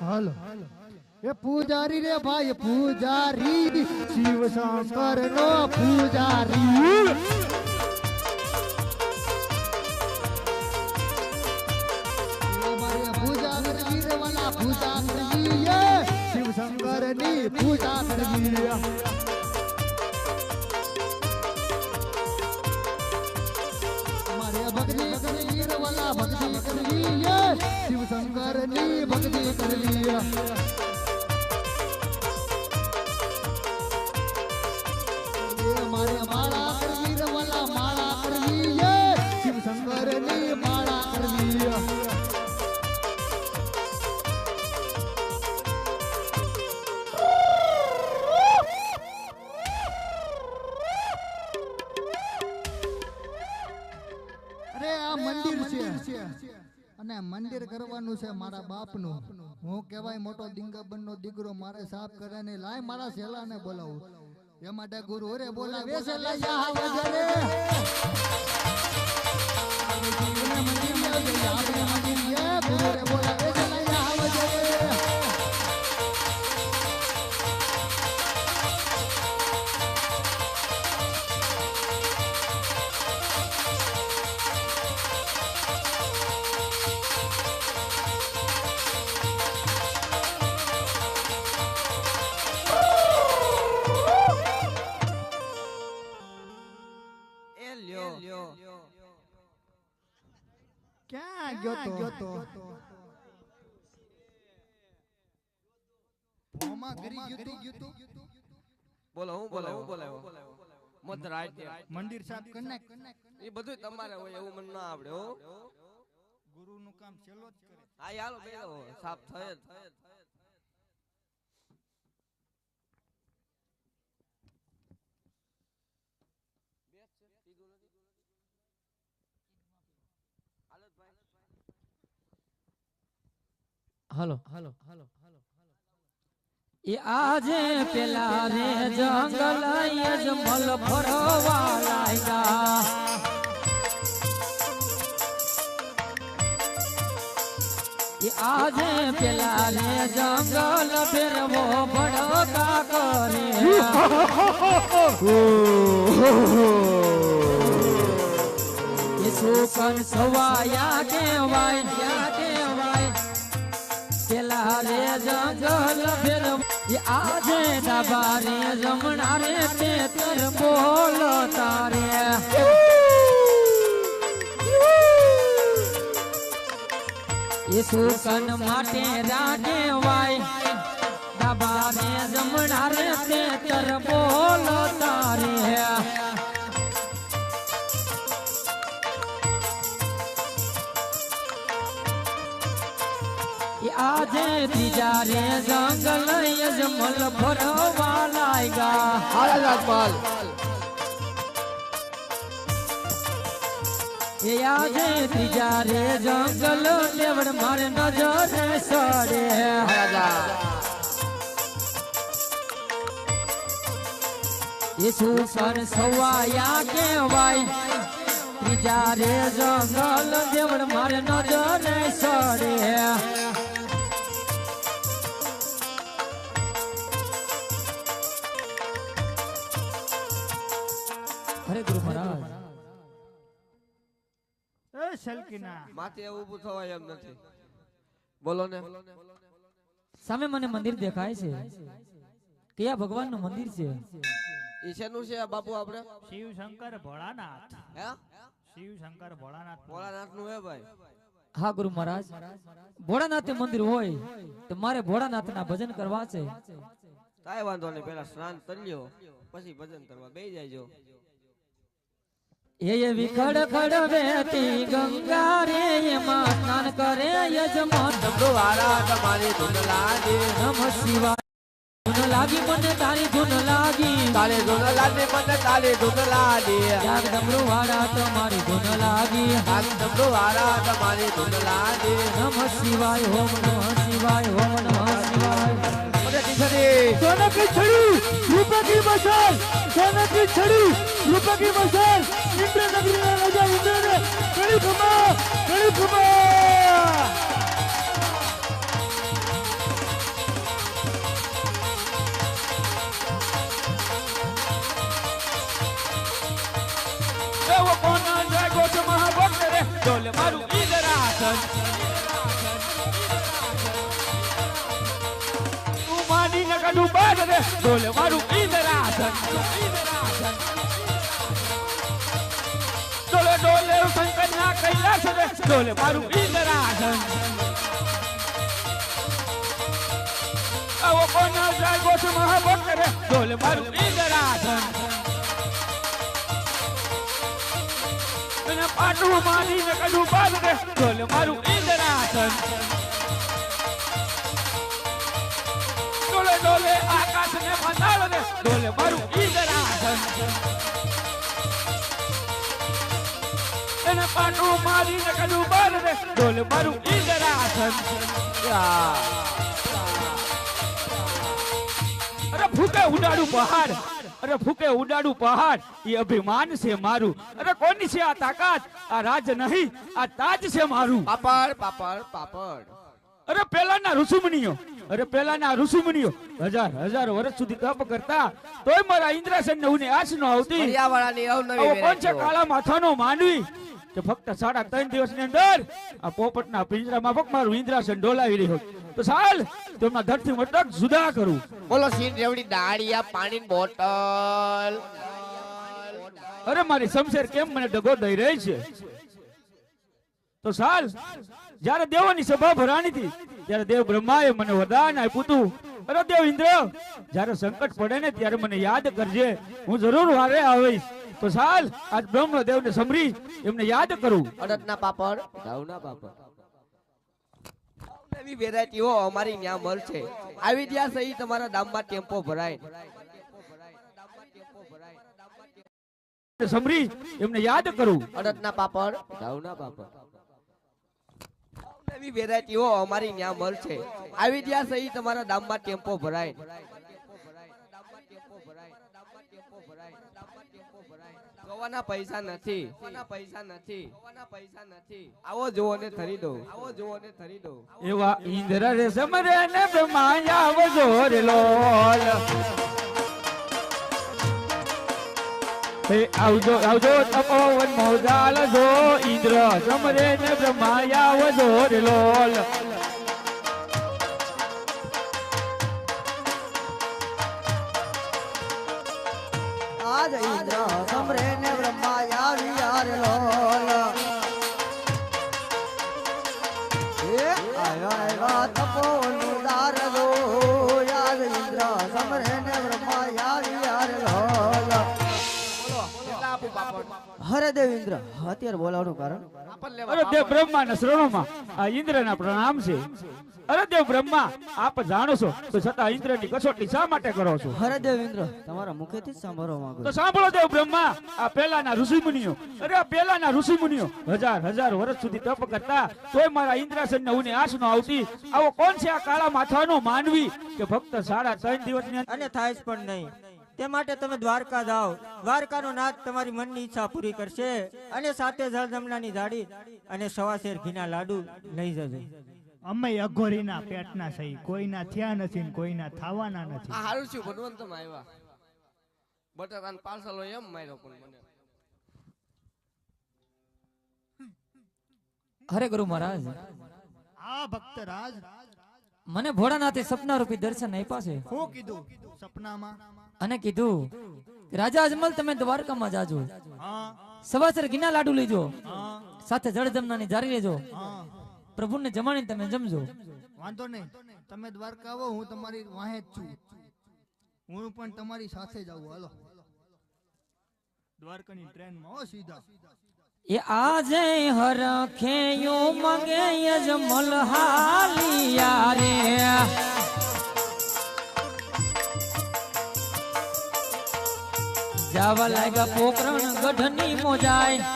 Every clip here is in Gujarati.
હાલો એ પૂજારી રે ભાઈ પૂજારી શિવ શંકર નો પૂજારી એ મારે પૂજા કરવી રે વાલા પૂજા કરવી એ શિવ શંકરની પૂજા કરવી મારે ભક્તિ કરવી મંદિર કરવાનું છે મારા બાપનું હું કહેવાય મોટો દિંગાબન નો દીકરો મારે સાફ કરે ને લાય મારા સેલાને બોલાવું એ માટે ગુરુ રે બોલાવે આવજે આપણે મંદિર બોલાવે ક્યાં ગયો તો ગરી ગયું તું? બોલો હું બોલે હું બોલે મત રાઈટ મંદિર સાફ કરી નાખ એ બધું તમારે હોય એવું મને ના આવડે હો. ગુરુ નું કામ છેલ્લો જ કરે. હા બે સાફ થાય હલો. હલો હલો એ આજે પેલા રે જંગલ અજમલ ફરવા લાગ્યા એ આજે પેલા રે જંગલ ફેરવો ભડકા કરે. શું સુકન સવાયા કેવાય જંગલ ફેર આજે ડાબા રે જમણા રે તે તર બોલ તારે સુકન માટે રાગે વાય ડાબા રે જમણા રે તે તર બોલ તારે ત્રીજા રે જંગલ યજમલ ફરવા લાગ્યા હાલા રાજપાલ. આજે ત્રીજા રે જંગલ લેવડ મારે નજર સડે. એ સુસર સવાયા કેવાય ત્રીજા રે જંગલ દેવડ મારે નજર સડે. હરે ગુરુ મહારાજ. એ સલકીના માથે એવું ઊભું થવાય એમ નથી. બોલો ને. સામે મને મંદિર દેખાય છે. કયા ભગવાનનું મંદિર છે? ઈશેનું છે બાપુ આપણે? શિવશંકર ભોળાનાથ. હે? શિવશંકર ભોળાનાથ ભોળાનાથ. નું હે ભાઈ? હા ગુરુ મહારાજ. ભોળાનાથ મંદિર હોય તો મારે ભોળાનાથ ના ભજન કરવા છે. કાઈ વાંધો નહીં પેલા સ્નાન કરી લ્યો પછી ભજન કરવા. બેસી જાયજો. એ વિખડ ખડ વેતી ગંગા રે એમાં સ્નાન કરે યજમાન. વાળા તમારી ધૂન લાગે. નમ શિવાય. ધૂન લાગી મને તારી ધૂન લાગી. તારે ધૂન લાગે મને તારે ધૂન લાગે. ત્યાગ ડમરૂ વાળા તમારી ધૂન લાગી. આગ ડમરો વાળા તમારી ધૂન લાગે. નમ શિવાય હોમ નમ શિવાય હોમ નમ શિવાય. અરે ટીચરી રૂપકી બસર, સેનાથી છડી રૂપકી બસર, ઇન્દ્રનગરીના રાજા ઇન્દ્રને કડી ખમા કડી ખમા એવો કોના જાય ગોઠ મહાભક્ત રે? ડોલ મારું ઈદરાસન મારી નગરનું બાદ રે? ઢોલ મારું ડોલે ડોલે શંકર ના કૈલાસ રે ડોલે, મારું ઈદરાસન આવો કોના જાય ગોઠ મહાભક્ત રે? ડોલે, મારું ઈદરાસન પાટું માની ને કડું બાદ રે ડોલે, મારું ઈદરાસન અરે ફૂકે ઉડાડું પહાડ. અરે ફૂકે ઉડાડું પહાડ. એ અભિમાન છે મારું. અરે કોની છે આ તાકાત? આ રાજ નહીં, આ તાજ છે મારું. પાપડ પાપડ પાપડ. અરે પેલાના ઋષિમુનિઓ. અરે પેલાના ઋષિમુનિઓ. હજાર હજાર વર્ષ સુધી તપ કરતા તોય મારા ઇન્દ્રાસન ને ઉની આશ ન આવતી. કોણ છે. કાળા માથાનો માનવી કે ફક્ત સાડા ત્રણ દિવસની અંદર આ પોપટના પિંજરામાં ફક્ત મારું ઇન્દ્રાસન ડોલાવી રહ્યો. તો સાલ તેમના ધરથી મટક જુદા કરું. બોલો સીન રેવડી દાળિયા પાણી બોટલ. અરે મારી શમશેર કેમ મને ડગો દઈ રહી છે? તો સાલ જ્યારે દેવોની સભા ભરાણી હતી ત્યારે દેવ બ્રહ્માએ મને વરદાન આપ્યું હતું. અરે દેવ ઇન્દ્ર જ્યારે સંકટ પડે ને ત્યારે મને યાદ કરજે. હું જરૂર વારે આવીશ. તો સાલ આજ બ્રહ્મ દેવને સમરી એમને યાદ કરું. અડદના પાપડ. ઘઉંના પાપડ. એવી વેરાયટીઓ અમારી ત્યાં મળશે આવી ત્યાં સહી તમારા દામમાં ટેમ્પો ભરાય. સમરી એમને યાદ કરું. અડદના પાપડ. ઘઉંના પાપડ. નવી વેરાયટીઓ અમારી ત્યાં મળશે. આવી ત્યાં સહી તમારા દામમાં ટેમ્પો ભરાય. ગવાના પૈસા નથી. પૈસા નથી પૈસા નથી આવો જોવો ને ખરીદો. આવો જોવો ને ખરીદો એવા ઇન્દ્ર રે સમરે ને બ્રહ્મા આવજો રે લોલ. આવજો આવજો તપોવન મોજાલ જો ઇન્દ્ર સમરે ને બ્રહ્માયા આવજો રે લોલ. અરે દેવ બ્રહ્મા ના શરણોમાં. આ ઇન્દ્રના પ્રણામ છે. અરે દેવ બ્રહ્મા આપ જાણો છો તો છતાં ઇન્દ્રની કસોટી શા માટે કરો છો? દેવ ઇન્દ્ર તમારા મુખેથી જ સાંભળવા માંગુ તો સાંભળો દેવ બ્રહ્મા આ પેલાના ઋષિમુનિઓ અરે આ પેલાના ઋષિમુનિઓ હજાર હજાર વર્ષ સુધી તપ કરતા તોય મારા ઇન્દ્રાસન ને ઉને આસ નો આવતી. આવો કોણ છે આ કાળા માથાનો માનવી કે ભક્ત સાડા ત્રણ દિવસની અંદર અને થાય પણ નહીં. તે માટે તમે દ્વારકા જાઓ. દ્વારકાનો નાથ તમારી મનની ઈચ્છા પૂરી કરશે અને સાથે જળજમનાની જાડી અને સવાશેર ઘીના લાડુ લઈ જજો. અમે અઘોરીના પેટના સહી કોઈના થયા નથી ને કોઈના થવાના નથી. આ હારું છું ભગવંતમાં આવ્યા. બટાટાનો પાર્સલ હોય એમ માર્યો પણ મને. હરે ગુરુ મહારાજ. આ ભક્ત રાજ મને ભોળાનાથે સપના રૂપી દર્શન આપ્યા છે. હું કીધું સપનામાં અને કીધું રાજા અજમલ તમે દ્વારકામાં જાજો. સવાસર ઘીના લાડુ લેજો. સાથે જળજમનાની જારી લેજો. પ્રભુને જમાડી તમે જમજો. વાંધો નહીં. તમે દ્વારકા આવો હું તમારી વાહે જ છું. હું પણ તમારી સાથે જ આવું. હાલો. દ્વારકાની ટ્રેનમાં હો સીધા. એ આજે હરખેયો મગે યજમલ હાલિયા રે. જાવા લાગ્યા પોકરણ ગઢની મોજાય.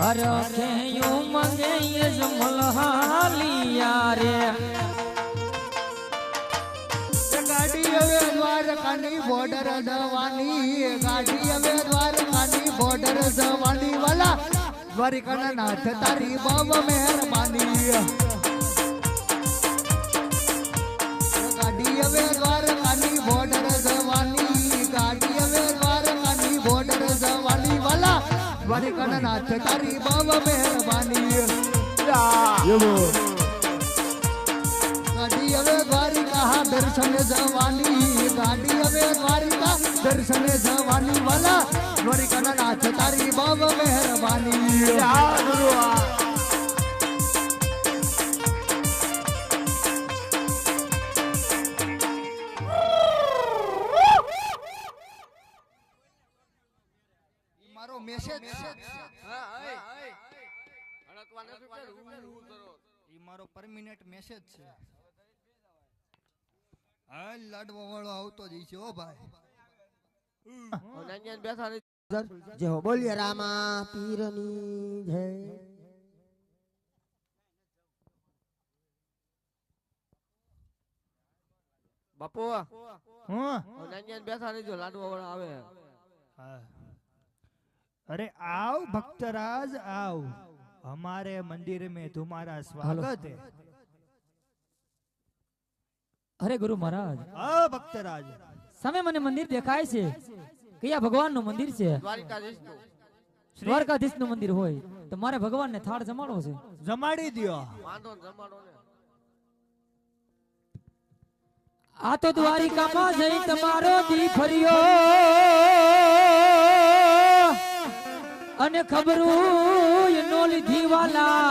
હરખેયો મગે અજમલ હાલિયા રે ગાડી હવે દ્વારકાની બોર્ડર જવાની ગાડી હવે દ્વારકાની બોર્ડર જવાની. વાલા, દ્વારિકાના નાથ તારી બહુ મહેરબાની. દ્વારકાની નાથ તારી બાવ મહેરબાની. ગાડી હવે દ્વારિકા દર્શન જવાની ગાડી હવે દ્વારિકા દર્શન જવાની. વાલા દ્વારિકાના નાથ તારી બાવ મહેરબાની. મારો મેસેજ ઈ મારો પરમિનેન્ટ મેસેજ છે. હા લાડવા વાળો આવતો જ છે ઓ ભાઈ. બેઠા રહી બોલીએ રામા પીરની જય. બાપુ હું બેઠા રહીજો લાડવા વાળા આવે. હા. અરે આવ ભક્તરાજ આવ. હમારે મંદિર મેં તુમારા સ્વાગત હે. અરે ગુરુ મહારાજ. અ ભક્તરાજ. સામે મને મંદિર દેખાય છે. કયા ભગવાનનું મંદિર છે? દ્વારકાધીશનું મંદિર હોય. તો મારે ભગવાન ને થાળ જમાડવો છે. જમાડી દો આ તો દ્વારિકામાં જઈ તમારો દી ફર્યો. અને ખબરું લીધી વાલા.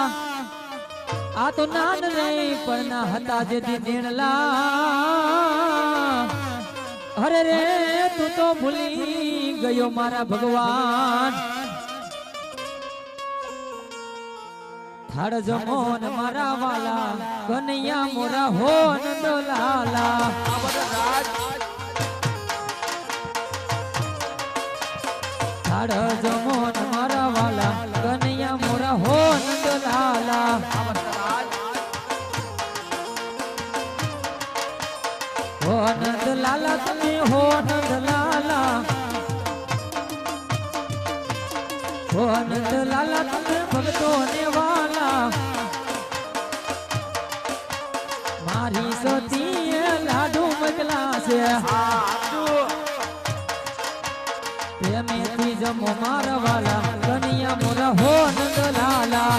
આ તો નાન નહીં પણ ના હતા જે દી અરે રે, તું તો ભૂલી ગયો મારા ભગવાન. થાળ જમોન મારા વાલા, કનૈયા મોરા હોન નંદ લાલા થાળ જમો ને મારા લાલા હો આનંદ લાલા તમે ભક્તો ને વાલા. મારી સતી લાડુ મગલા છે. પ્રેમેથી જમો મારા વાલા, કનિયા મોરા, હો નંદ લાલા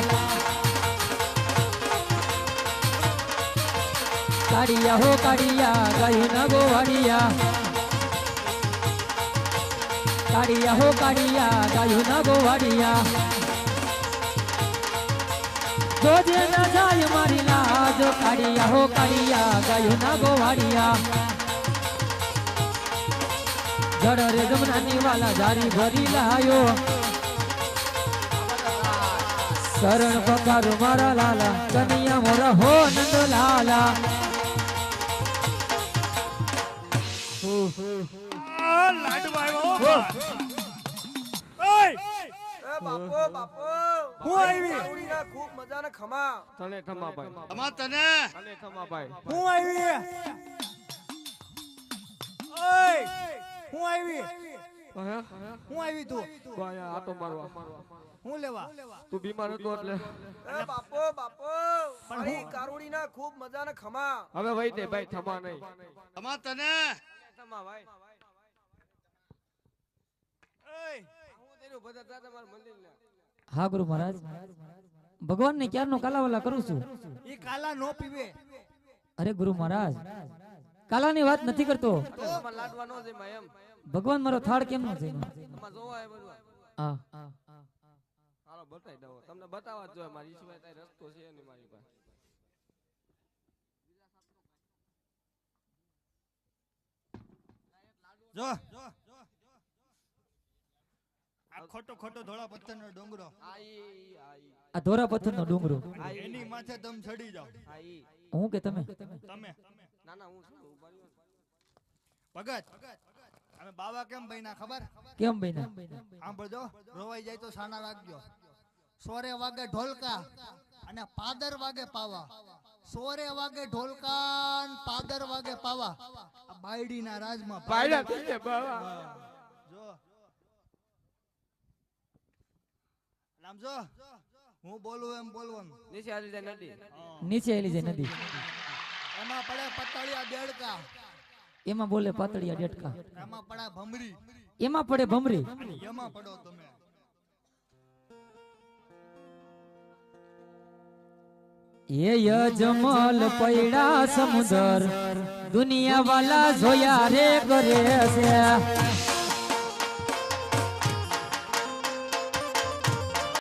કાઢિયા હો કાઢિયા, ગાયું ન ગોવાળિયા કાળિયા હો કાળિયા ગાયું ના ગોવાળિયા જોજે ના જાય મારી લાજ કાળિયા હો કાળિયા ગાયું ના ગોવાળિયા જડ રે જમનાની વાલા જારી ભરી લાયો. શરણ પકારો મારા લાલા કનૈયા મોરા હો નંદ લાલા. હું આવી ખૂબ મજાના ખમા તને ખમા ભાઈ અમાર તને તને ખમા ભાઈ હું આવી ઓય હું આવી હું આવી તું ભાઈ મારવા હું લેવા તું બીમાર હતો એટલે એ બાપો બાપો મારી કારુડીના ખૂબ મજાના ખમા હવે ભાઈ તે ભાઈ થમા નહીં ખમા તને ખમા ભાઈ હું તેનું બધા દાદા મારા મંદિર ને હા ગુરુ મહારાજ. ભગવાન ને ક્યારનો કાલાવાલા કરું છું? એ કાલા નો પીવે. અરે ગુરુ મહારાજ કાલાની વાત નથી કરતો. નો ભગવાન મારો થાળ કેમ નો છે? હા. હાલો બતાવી દઉં. તમને બતાવવા જોઈએ મારી સિવાય તારી રસ્તો છે નહીં મારી પાસે. જો. આ ખોટો ખોટો ધોળા પથ્થરનો ડુંગરો. આઈ આઈ. આ ધોરા પથ્થર ડુંગરો એની માથે તમે ચડી જાઓ. હું કે તમે? તમે. ના ના હું છું ઊભા રહ્યો ને. ભગત અમે બાવા કેમ બન્યા ખબર? કેમ બન્યા? સાંભળજો રોવાઈ જાય તો સાના રાખજો સોરે વાગે ઢોલકા અને પાદર વાગે પાવા. સોરે વાગે ઢોલકા પાદર વાગે પાવા. આ બાયડીના રાજમાં બાવા. સમજો હું બોલું એમ બોલવાનું. નીચે હાલી જાય નદી. નીચે હાલી જાય નદી. એમાં પડે પતળિયા દેડકા. એમાં બોલે પાતળિયા દેડકા. એમાં પડે ભમરી. એમાં પડે ભમરી. એમાં પડો તમે. એ યજમલ પૈડા સમુદર. દુનિયા વાલા જોયા રે કરે છે.